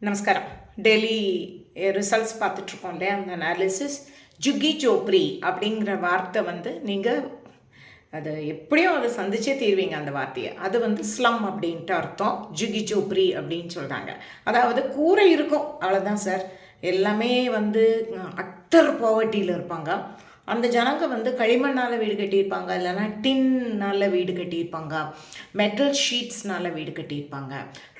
நமஸ்காரம். Daily results பார்த்துட்ருக்கோம் இல்லையா? அந்த அனாலிசிஸ் ஜுகி சோப்ரி அப்படிங்கிற வார்த்தை வந்து நீங்கள் அது எப்படியும் அதை சந்திச்சே தீர்வீங்க அந்த வார்த்தையை. அது வந்து ஸ்லம் அப்படின்ட்டு அர்த்தம். ஜுகி சோப்ரி அப்படின்னு சொல்கிறாங்க அதாவது கூரை இருக்கும். அவ்வளோதான் சார். எல்லாமே வந்து அக்தர் பாவர்ட்டியில் இருப்பாங்க. அந்த ஜனங்க வந்து களிமண்ணால் வீடு கட்டியிருப்பாங்க. இல்லைன்னா டின்னால் வீடு கட்டியிருப்பாங்க. மெட்டல் ஷீட்ஸ்னால் வீடு கட்டியிருப்பாங்க.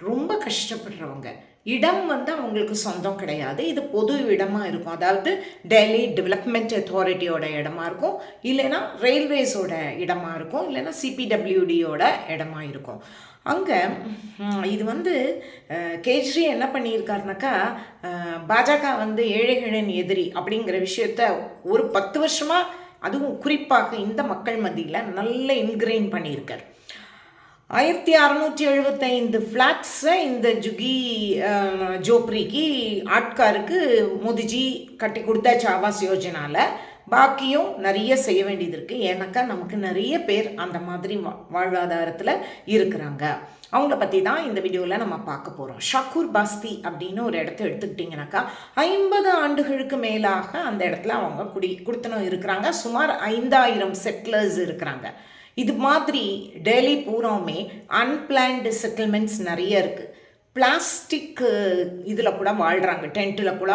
ரொம்ப கஷ்டப்படுறவங்க. இடம் வந்து அவங்களுக்கு சொந்தம் கிடையாது. இது பொது இடமாக இருக்கும். அதாவது டெல்லி டெவலப்மெண்ட் அத்தாரிட்டியோட இடமா இருக்கும். இல்லைன்னா ரயில்வேஸோட இடமா இருக்கும். இல்லைன்னா சிபிடபிள்யூடியோட இடமா இருக்கும். அங்கே இது வந்து கேஜ்ரி என்ன பண்ணியிருக்காருனாக்கா பாஜக வந்து ஏழைகளின் எதிரி அப்படிங்கிற விஷயத்த ஒரு பத்து வருஷமாக அதுவும் குறிப்பாக இந்த மக்கள் மத்தியில் நல்ல இன்கிரெயின் பண்ணியிருக்கார். ஆயிரத்தி அறநூற்றி எழுபத்தைந்து ஃப்ளாட்ஸை இந்த ஜுகி ஜோப்ரிக்கு ஆட்காருக்கு மோதிஜி கட்டி கொடுத்தாச்சு ஆவாஸ் யோஜனாவில் பாக்கியும் நிறைய செய்ய வேண்டியது இருக்குது ஏன்னாக்கா நமக்கு நிறைய பேர் அந்த மாதிரி வாழ்வாதாரத்தில் இருக்கிறாங்க. அவங்கள பற்றி தான் இந்த வீடியோவில் நம்ம பார்க்க போகிறோம் ஷக்கூர் பாஸ்தி அப்படின்னு ஒரு இடத்த எடுத்துக்கிட்டிங்கனாக்கா ஐம்பது ஆண்டுகளுக்கு மேலாக அந்த இடத்துல அவங்க குடி குடுத்தனம் இருக்கிறாங்க. சுமார் ஐந்தாயிரம் செட்டிலர்ஸ் இருக்கிறாங்க. இது மாதிரி டெய்லி பூராவுமே அன்பிளான்டு செட்டில்மெண்ட்ஸ் நிறைய இருக்குது பிளாஸ்டிக் இதில் கூட வாழ்கிறாங்க டென்ட்டில் கூட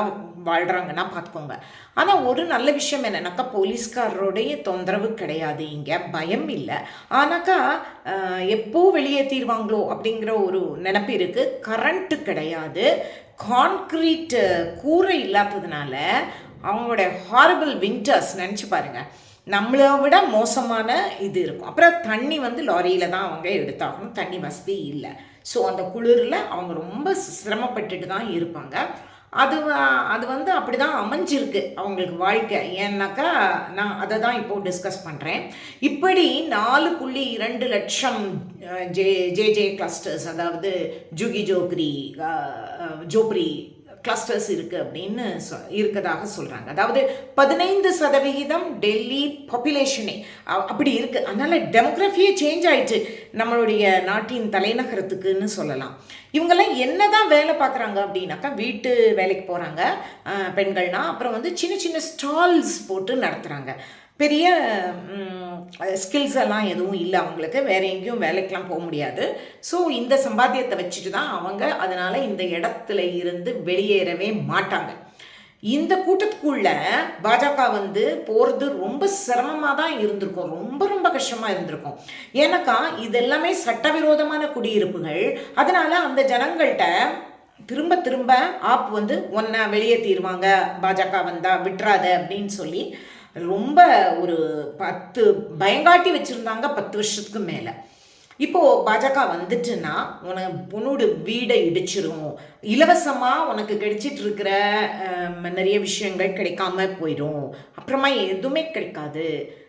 வாழ்கிறாங்கன்னா பார்த்துக்கோங்க. ஆனால் ஒரு நல்ல விஷயம் என்னென்னாக்கா போலீஸ்காரருடைய தொந்தரவு கிடையாது இங்கே பயம் இல்லை. ஆனாக்கா எப்போ வெளியேற்றிடுவாங்களோ அப்படிங்கிற ஒரு நினப்பு இருக்குது கரண்ட்டு கிடையாது. கான்க்ரீட் கூரை இல்லாததுனால அவங்களோட ஹாரபிள் வின்டர்ஸ் நினச்சி பாருங்கள் நம்மளை விட மோசமான இது இருக்கும். அப்புறம் தண்ணி வந்து லாரியில் தான் அவங்க எடுத்தாகணும். தண்ணி வசதி இல்லை. ஸோ அந்த குளிரில் அவங்க ரொம்ப சிரமப்பட்டுட்டு தான் இருப்பாங்க. அது அது வந்து அப்படி தான் அமைஞ்சிருக்கு அவங்களுக்கு வாழ்க்கை. ஏன்னாக்கா நான் அதை தான் இப்போது டிஸ்கஸ் பண்ணுறேன் இப்படி நாலு புள்ளி இரண்டு லட்சம் ஜே ஜே ஜே கிளஸ்டர்ஸ் அதாவது ஜுகி ஜோக்ரி ஜோப்ரி கிளஸ்டர்ஸ் இருக்குது அப்படின்னு சொ இருக்கதாக சொல்கிறாங்க அதாவது பதினைந்து சதவிகிதம் டெல்லி பாப்புலேஷனே அப்படி இருக்குது அதனால் டெமோக்ரஃபியே சேஞ்ச் ஆயிடுச்சு. நம்மளுடைய நாட்டின் தலைநகரத்துக்குன்னு சொல்லலாம். இவங்கெல்லாம் என்ன தான் வேலை பார்க்குறாங்க அப்படின்னாக்கா வீட்டு வேலைக்கு போகிறாங்க பெண்கள்னால் அப்புறம் வந்து சின்ன சின்ன ஸ்டால்ஸ் போட்டு நடத்துகிறாங்க பெரிய ஸ்கில்ஸ் எல்லாம் எதுவும் இல்லை அவங்களுக்கு. வேறு எங்கேயும் வேலைக்கெலாம் போக முடியாது. ஸோ இந்த சம்பாத்தியத்தை வச்சுட்டு தான் அவங்க அதனால் இந்த இடத்துல இருந்து வெளியேறவே மாட்டாங்க. இந்த கூட்டத்துக்குள்ள பாஜக வந்து போகிறது ரொம்ப சிரமமாக தான் இருந்திருக்கும். ரொம்ப ரொம்ப கஷ்டமாக இருந்திருக்கும். ஏன்னாக்கா இது எல்லாமே சட்டவிரோதமான குடியிருப்புகள். அதனால் அந்த ஜனங்கள்கிட்ட திரும்ப திரும்ப ஆப் வந்து ஒன்றை வெளியேற்றிடுவாங்க பாஜக வந்தால் விட்டுறாத அப்படின்னு சொல்லி ரொம்ப ஒரு பத்து பயங்காட்டி வச்சுருந்தாங்க பத்து வருஷத்துக்கு மேலே. இப்போது பாஜக வந்துட்டுன்னா உனக்கு உன்னோட வீடை இடிச்சிரும். இலவசமாக உனக்கு கிடைச்சிட்டு இருக்கிற நிறைய விஷயங்கள் கிடைக்காம போயிடும் அப்புறமா எதுவுமே கிடைக்காது.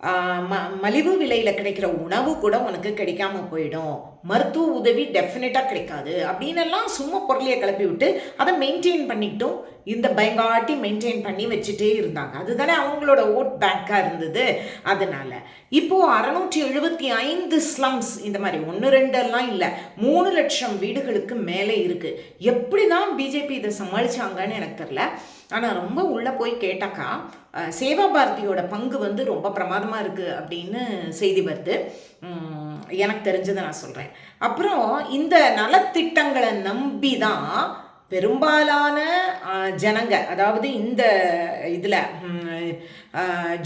ம மலிவு விலையில் கிடைக்கிற உணவு கூட உனக்கு கிடைக்காம போயிடும். மருத்துவ உதவி டெஃபினட்டாக கிடைக்காது. அப்படின்னு எல்லாம் சும்மா பொருளையை கிளப்பி விட்டு அதை மெயின்டைன் பண்ணிக்கிட்டும் இந்த பயங்காட்டி மெயின்டைன் பண்ணி வச்சுட்டே இருந்தாங்க. அதுதானே அவங்களோட ஓட் பேங்காக இருந்தது. அதனால் இப்போது அறநூற்றி எழுபத்தி ஐந்து ஸ்லம்ஸ் இந்த மாதிரி ஒன்று ரெண்டெல்லாம் இல்லை. மூணு லட்சம் வீடுகளுக்கு மேலே இருக்குது எப்படி தான் பிஜேபி இதை சமாளித்தாங்கன்னு எனக்கு தெரில ஆனால் ரொம்ப உள்ளே போய் கேட்டாக்கா சேவா பாரதியோட பங்கு வந்து ரொம்ப பிரமாதமாக இருக்குது அப்படின்னு செய்தி வருது. எனக்கு தெரிஞ்சதை நான் சொல்கிறேன் அப்புறம் இந்த நலத்திட்டங்களை நம்பி தான் பெரும்பாலான ஜனங்க அதாவது இந்த இதில்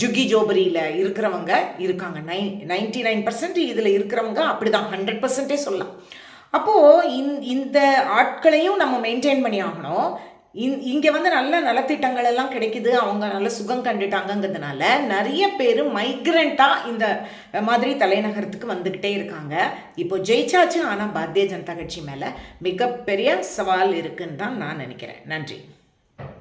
ஜுகி ஜோபரியில் இருக்கிறவங்க இருக்காங்க. நைன் நைன்டி நைன் பர்சன்ட் இதில் இருக்கிறவங்க அப்படி தான் ஹண்ட்ரட் பர்சன்டே சொல்லலாம். அப்போது இந் இந்த ஆட்களையும் நம்ம மெயின்டைன் பண்ணி ஆகணும். இந் இங்கே வந்து நல்ல நலத்திட்டங்கள் எல்லாம் கிடைக்குது. அவங்க நல்ல சுகம் கண்டுட்டாங்கங்கிறதுனால நிறைய பேர் மைக்ரண்ட்டாக இந்த மாதிரி தலைநகரத்துக்கு வந்துக்கிட்டே இருக்காங்க. இப்போ ஜெயிச்சாச்சு ஆனால் பாரதிய ஜனதா கட்சி மேலே மிகப்பெரிய சவால் இருக்குன்னு தான் நான் நினைக்கிறேன். நன்றி.